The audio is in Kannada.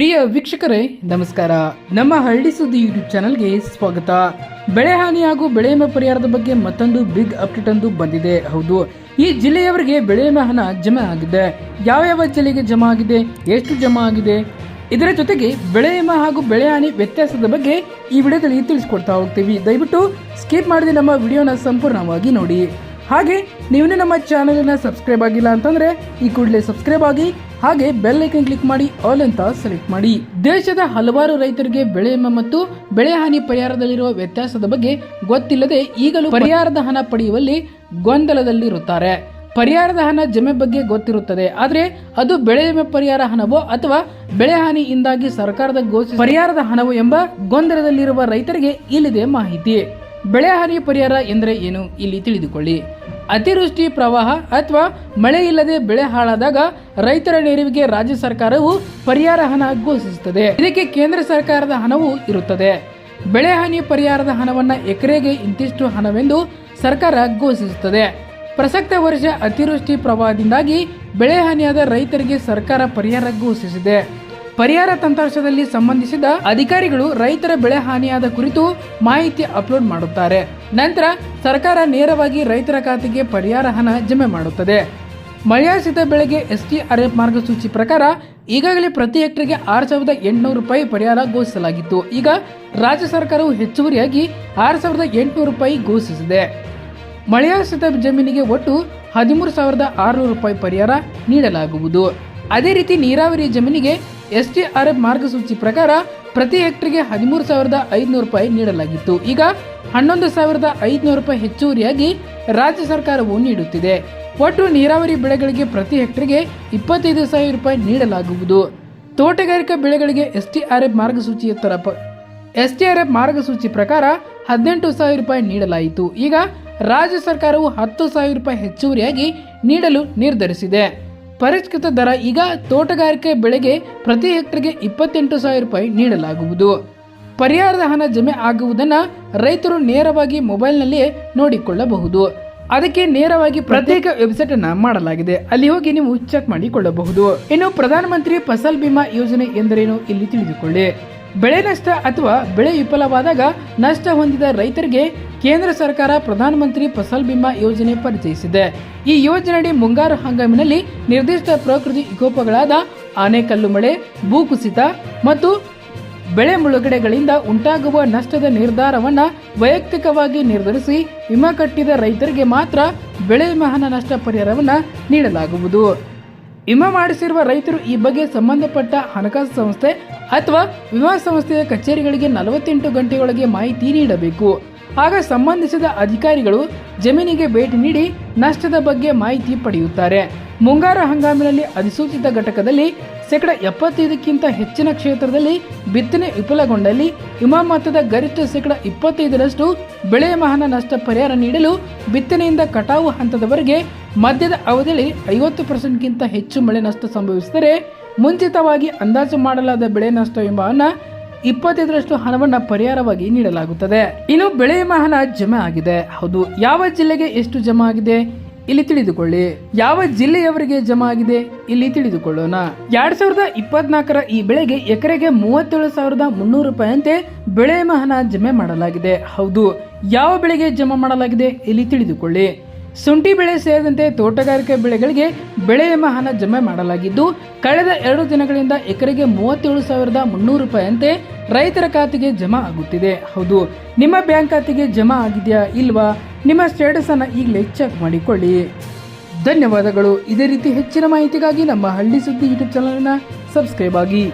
ಪ್ರಿಯ ವೀಕ್ಷಕರೇ, ನಮಸ್ಕಾರ. ನಮ್ಮ ಹಳ್ಳಿ ಸುದ್ದಿ ಯೂಟ್ಯೂಬ್ ಚಾನಲ್ಗೆ ಸ್ವಾಗತ. ಬೆಳೆ ಹಾನಿ ಹಾಗೂ ಬೆಳೆ ವಿಮೆ ಪರಿಹಾರದ ಬಗ್ಗೆ ಮತ್ತೊಂದು ಬಿಗ್ ಅಪ್ಡೇಟ್ ಒಂದು ಬಂದಿದೆ. ಹೌದು, ಈ ಜಿಲ್ಲೆಯವರಿಗೆ ಬೆಳೆ ವಿಮೆ ಹಣ ಜಮಾ ಆಗಿದೆ. ಯಾವ ಯಾವ ಜಿಲ್ಲೆಗೆ ಜಮಾ ಆಗಿದೆ, ಎಷ್ಟು ಜಮಾ ಆಗಿದೆ, ಇದರ ಜೊತೆಗೆ ಬೆಳೆ ವಿಮೆ ಹಾಗೂ ಬೆಳೆ ಹಾನಿ ವ್ಯತ್ಯಾಸದ ಬಗ್ಗೆ ಈ ವಿಡಿಯೋದಲ್ಲಿ ತಿಳಿಸ್ಕೊಡ್ತಾ ಹೋಗ್ತೀವಿ. ದಯವಿಟ್ಟು ಸ್ಕಿಪ್ ಮಾಡದೆ ನಮ್ಮ ವಿಡಿಯೋನ ಸಂಪೂರ್ಣವಾಗಿ ನೋಡಿ. ಹಾಗೆ ನೀವೇ ನಮ್ಮ ಚಾನಲನ್ನು ಸಬ್ಸ್ಕ್ರೈಬ್ ಆಗಿಲ್ಲ ಅಂತಂದ್ರೆ ಈ ಕೂಡಲೇ ಸಬ್ಸ್ಕ್ರೈಬ್ ಆಗಿ, ಹಾಗೆ ಬೆಲ್ ಐಕನ್ ಕ್ಲಿಕ್ ಮಾಡಿ ಆಲ್ ಅಂತ ಸೆಲೆಕ್ಟ್ ಮಾಡಿ. ದೇಶದ ಹಲವಾರು ರೈತರಿಗೆ ಬೆಳೆ ವಿಮೆ ಮತ್ತು ಬೆಳೆ ಹಾನಿ ಪರಿಹಾರದಲ್ಲಿರುವ ವ್ಯತ್ಯಾಸದ ಬಗ್ಗೆ ಗೊತ್ತಿಲ್ಲದೆ ಈಗಲೂ ಪರಿಹಾರದ ಹಣ ಪಡೆಯುವಲ್ಲಿ ಗೊಂದಲದಲ್ಲಿರುತ್ತಾರೆ. ಪರಿಹಾರದ ಹಣ ಜಮೆ ಬಗ್ಗೆ ಗೊತ್ತಿರುತ್ತದೆ, ಆದರೆ ಅದು ಬೆಳೆ ವಿಮೆ ಪರಿಹಾರ ಹಣವೋ ಅಥವಾ ಬೆಳೆ ಹಾನಿಯಿಂದಾಗಿ ಸರ್ಕಾರದ ಘೋಷಿಸಿದ ಪರಿಹಾರದ ಹಣವೋ ಎಂಬ ಗೊಂದಲದಲ್ಲಿರುವ ರೈತರಿಗೆ ಇಲ್ಲಿದೆ ಮಾಹಿತಿ. ಬೆಳೆ ಹಾನಿ ಪರಿಹಾರ ಎಂದರೆ ಏನು ಇಲ್ಲಿ ತಿಳಿದುಕೊಳ್ಳಿ. ಅತಿವೃಷ್ಟಿ ಪ್ರವಾಹ ಅಥವಾ ಮಳೆ ಇಲ್ಲದೆ ಬೆಳೆ ಹಾಳಾದಾಗ ರೈತರ ನೆರವಿಗೆ ರಾಜ್ಯ ಸರ್ಕಾರವು ಪರಿಹಾರ ಹಣ ಘೋಷಿಸುತ್ತದೆ. ಇದಕ್ಕೆ ಕೇಂದ್ರ ಸರ್ಕಾರದ ಹಣವೂ ಇರುತ್ತದೆ. ಬೆಳೆ ಹಾನಿ ಪರಿಹಾರದ ಹಣವನ್ನು ಎಕರೆಗೆ ಇಂತಿಷ್ಟು ಹಣವೆಂದು ಸರ್ಕಾರ ಘೋಷಿಸುತ್ತದೆ. ಪ್ರಸಕ್ತ ವರ್ಷ ಅತಿವೃಷ್ಟಿ ಪ್ರವಾಹದಿಂದಾಗಿ ಬೆಳೆ ಹಾನಿಯಾದ ರೈತರಿಗೆ ಸರ್ಕಾರ ಪರಿಹಾರ ಘೋಷಿಸಿದೆ. ಪರಿಹಾರ ತಂತ್ರಾಂಶದಲ್ಲಿ ಸಂಬಂಧಿಸಿದ ಅಧಿಕಾರಿಗಳು ರೈತರ ಬೆಳೆ ಹಾನಿಯಾದ ಕುರಿತು ಮಾಹಿತಿ ಅಪ್ಲೋಡ್ ಮಾಡುತ್ತಾರೆ. ನಂತರ ಸರ್ಕಾರ ನೇರವಾಗಿ ರೈತರ ಖಾತೆಗೆ ಪರಿಹಾರ ಹಣ ಜಮೆ ಮಾಡುತ್ತದೆ. ಮಳೆಯಾಶ್ರಿತ ಬೆಳೆಗೆ ಎಸ್ಟಿಆರ್ಎಫ್ ಮಾರ್ಗಸೂಚಿ ಪ್ರಕಾರ ಈಗಾಗಲೇ ಪ್ರತಿ ಹೆಕ್ಟರ್ಗೆ ಆರು ಸಾವಿರದ ಎಂಟುನೂರು ರೂಪಾಯಿ ಪರಿಹಾರ ಘೋಷಿಸಲಾಗಿತ್ತು. ಈಗ ರಾಜ್ಯ ಸರ್ಕಾರವು ಹೆಚ್ಚುವರಿಯಾಗಿ ಆರು ಸಾವಿರದ ಎಂಟುನೂರು ರೂಪಾಯಿ ಘೋಷಿಸಿದೆ. ಮಳೆಯಾಶ್ರಿತ ಜಮೀನಿಗೆ ಒಟ್ಟು ಹದಿಮೂರು ಸಾವಿರದ ಆರುನೂರು ರೂಪಾಯಿ ಪರಿಹಾರ ನೀಡಲಾಗುವುದು. ಅದೇ ರೀತಿ ನೀರಾವರಿ ಜಮೀನಿಗೆ ಎಸ್ಟಿಆರ್ಎಫ್ ಮಾರ್ಗಸೂಚಿ ಪ್ರಕಾರ ಪ್ರತಿ ಹೆಕ್ಟರ್ಗೆ ಹದಿಮೂರು ಸಾವಿರದ ಐದುನೂರು ರೂಪಾಯಿ ನೀಡಲಾಗಿತ್ತು. ಈಗ ಹನ್ನೊಂದು ಸಾವಿರದ ಐದುನೂರು ರೂಪಾಯಿ ಹೆಚ್ಚುವರಿಯಾಗಿ ರಾಜ್ಯ ಸರ್ಕಾರವು ನೀಡುತ್ತಿದೆ. ಒಟ್ಟು ನೀರಾವರಿ ಬೆಳೆಗಳಿಗೆ ಪ್ರತಿ ಹೆಕ್ಟರ್ಗೆ ಇಪ್ಪತ್ತೈದು ಸಾವಿರ ರೂಪಾಯಿ ನೀಡಲಾಗುವುದು. ತೋಟಗಾರಿಕಾ ಬೆಳೆಗಳಿಗೆ ಎಸ್ ಟಿ ಆರ್ ಎಫ್ ಮಾರ್ಗಸೂಚಿಯ ತರ ಎಫ್ ಮಾರ್ಗಸೂಚಿ ಪ್ರಕಾರ ಹದಿನೆಂಟು ಸಾವಿರ ರೂಪಾಯಿ ನೀಡಲಾಯಿತು. ಈಗ ರಾಜ್ಯ ಸರ್ಕಾರವು ಹತ್ತು ಸಾವಿರ ರೂಪಾಯಿ ಹೆಚ್ಚುವರಿಯಾಗಿ ನೀಡಲು ನಿರ್ಧರಿಸಿದೆ. ಪರಿಷ್ಕೃತ ದರ ಈಗ ತೋಟಗಾರಿಕೆ ಬೆಳೆಗೆ ಪ್ರತಿ ಹೆಕ್ಟರ್ಗೆ ಇಪ್ಪತ್ತೆಂಟು ಸಾವಿರ ರೂಪಾಯಿ ನೀಡಲಾಗುವುದು. ಪರಿಹಾರದ ಹಣ ಜಮೆ ಆಗುವುದನ್ನು ರೈತರು ನೇರವಾಗಿ ಮೊಬೈಲ್ನಲ್ಲಿಯೇ ನೋಡಿಕೊಳ್ಳಬಹುದು. ಅದಕ್ಕೆ ನೇರವಾಗಿ ಪ್ರತ್ಯೇಕ ವೆಬ್ಸೈಟ್ ಅನ್ನ ಮಾಡಲಾಗಿದೆ. ಅಲ್ಲಿ ಹೋಗಿ ನೀವು ಚೆಕ್ ಮಾಡಿಕೊಳ್ಳಬಹುದು. ಇನ್ನು ಪ್ರಧಾನಮಂತ್ರಿ ಫಸಲ್ ಬಿಮಾ ಯೋಜನೆ ಎಂದರೇನು ಇಲ್ಲಿ ತಿಳಿದುಕೊಳ್ಳಿ. ಬೆಳೆ ನಷ್ಟ ಅಥವಾ ಬೆಳೆ ವಿಫಲವಾದಾಗ ನಷ್ಟ ಹೊಂದಿದ ರೈತರಿಗೆ ಕೇಂದ್ರ ಸರ್ಕಾರ ಪ್ರಧಾನಮಂತ್ರಿ ಫಸಲ್ ಬಿಮಾ ಯೋಜನೆ ಪರಿಚಯಿಸಿದೆ. ಈ ಯೋಜನೆಯಡಿ ಮುಂಗಾರು ಹಂಗಾಮಿನಲ್ಲಿ ನಿರ್ದಿಷ್ಟ ಪ್ರಕೃತಿ ವಿಕೋಪಗಳಾದ ಆನೆಕಲ್ಲು ಮಳೆ, ಭೂಕುಸಿತ ಮತ್ತು ಬೆಳೆ ಮುಳುಗಡೆಗಳಿಂದ ಉಂಟಾಗುವ ನಷ್ಟದ ನಿರ್ಧಾರವನ್ನು ವೈಯಕ್ತಿಕವಾಗಿ ನಿರ್ಧರಿಸಿ ವಿಮಾ ಕಟ್ಟಿದ ರೈತರಿಗೆ ಮಾತ್ರ ಬೆಳೆ ವಿಮಾನ ನಷ್ಟ ಪರಿಹಾರವನ್ನು ನೀಡಲಾಗುವುದು. ವಿಮಾ ಮಾಡಿಸಿರುವ ರೈತರು ಈ ಬಗ್ಗೆ ಸಂಬಂಧಪಟ್ಟ ಹಣಕಾಸು ಸಂಸ್ಥೆ ಅಥವಾ ವಿಮಾ ಸಂಸ್ಥೆಯ ಕಚೇರಿಗಳಿಗೆ ನಲವತ್ತೆಂಟು ಗಂಟೆಯೊಳಗೆ ಮಾಹಿತಿ ನೀಡಬೇಕು. ಆಗ ಸಂಬಂಧಿಸಿದ ಅಧಿಕಾರಿಗಳು ಜಮೀನಿಗೆ ಭೇಟಿ ನೀಡಿ ನಷ್ಟದ ಬಗ್ಗೆ ಮಾಹಿತಿ ಪಡೆಯುತ್ತಾರೆ. ಮುಂಗಾರು ಹಂಗಾಮಿನಲ್ಲಿ ಅಧಿಸೂಚಿತ ಘಟಕದಲ್ಲಿ ಶೇಕಡ ಎಪ್ಪತ್ತೈದಕ್ಕಿಂತ ಹೆಚ್ಚಿನ ಕ್ಷೇತ್ರದಲ್ಲಿ ಬಿತ್ತನೆ ವಿಫಲಗೊಂಡಲ್ಲಿ ವಿಮಾ ಗರಿಷ್ಠ ಶೇಕಡ ಇಪ್ಪತ್ತೈದರಷ್ಟು ಬೆಳೆ ಮಹಾನ ನಷ್ಟ ಪರಿಹಾರ ನೀಡಲು ಬಿತ್ತನೆಯಿಂದ ಕಟಾವು ಹಂತದವರೆಗೆ ಮಧ್ಯದ ಅವಧಿಯಲ್ಲಿ ಐವತ್ತು ಪರ್ಸೆಂಟ್ಗಿಂತ ಹೆಚ್ಚು ಮಳೆ ನಷ್ಟ ಸಂಭವಿಸಿದರೆ ಮುಂಚಿತವಾಗಿ ಅಂದಾಜು ಮಾಡಲಾದ ಬೆಳೆ ನಷ್ಟ ವಿಮಾನ ಇಪ್ಪತ್ತೈದರಷ್ಟು ಹಣವನ್ನು ಪರಿಹಾರವಾಗಿ ನೀಡಲಾಗುತ್ತದೆ. ಇನ್ನು ಬೆಳೆ ವಿಮಾ ಹಣ ಜಮೆ ಆಗಿದೆ. ಹೌದು, ಯಾವ ಜಿಲ್ಲೆಗೆ ಎಷ್ಟು ಜಮಾ ಆಗಿದೆ ಇಲ್ಲಿ ತಿಳಿದುಕೊಳ್ಳಿ. ಯಾವ ಜಿಲ್ಲೆಯವರಿಗೆ ಜಮಾ ಆಗಿದೆ ಇಲ್ಲಿ ತಿಳಿದುಕೊಳ್ಳೋಣ. ಎರಡ್ ಸಾವಿರದ ಇಪ್ಪತ್ನಾಲ್ಕರ ಈ ಬೆಳೆಗೆ ಎಕರೆಗೆ ಮೂವತ್ತೇಳು ಸಾವಿರದ ಮುನ್ನೂರು ರೂಪಾಯಿಯಂತೆ ಬೆಳೆ ಮಹನ ಜಮೆ ಮಾಡಲಾಗಿದೆ. ಹೌದು, ಯಾವ ಬೆಳೆಗೆ ಜಮಾ ಮಾಡಲಾಗಿದೆ ಇಲ್ಲಿ ತಿಳಿದುಕೊಳ್ಳಿ. ಶುಂಠಿ ಬೆಳೆ ಸೇರಿದಂತೆ ತೋಟಗಾರಿಕೆ ಬೆಳೆಗಳಿಗೆ ಬೆಳೆ ವಿಮಾ ಹಣ ಜಮೆ ಮಾಡಲಾಗಿದ್ದು, ಕಳೆದ ಎರಡು ದಿನಗಳಿಂದ ಎಕರೆಗೆ ಮೂವತ್ತೇಳು ಸಾವಿರದ ಮುನ್ನೂರು ರೂಪಾಯಿಯಂತೆ ರೈತರ ಖಾತೆಗೆ ಜಮಾ ಆಗುತ್ತಿದೆ. ಹೌದು, ನಿಮ್ಮ ಬ್ಯಾಂಕ್ ಖಾತೆಗೆ ಜಮಾ ಆಗಿದೆಯಾ ಇಲ್ವಾ? ನಿಮ್ಮ ಸ್ಟೇಟಸ್ ಅನ್ನ ಈಗಲೇ ಚೆಕ್ ಮಾಡಿಕೊಳ್ಳಿ. ಧನ್ಯವಾದಗಳು. ಇದೇ ರೀತಿ ಹೆಚ್ಚಿನ ಮಾಹಿತಿಗಾಗಿ ನಮ್ಮ ಹಳ್ಳಿ ಸುದ್ದಿ ಯೂಟ್ಯೂಬ್ ಚಾನಲ್ನ ಸಬ್ಸ್ಕ್ರೈಬ್ ಆಗಿ.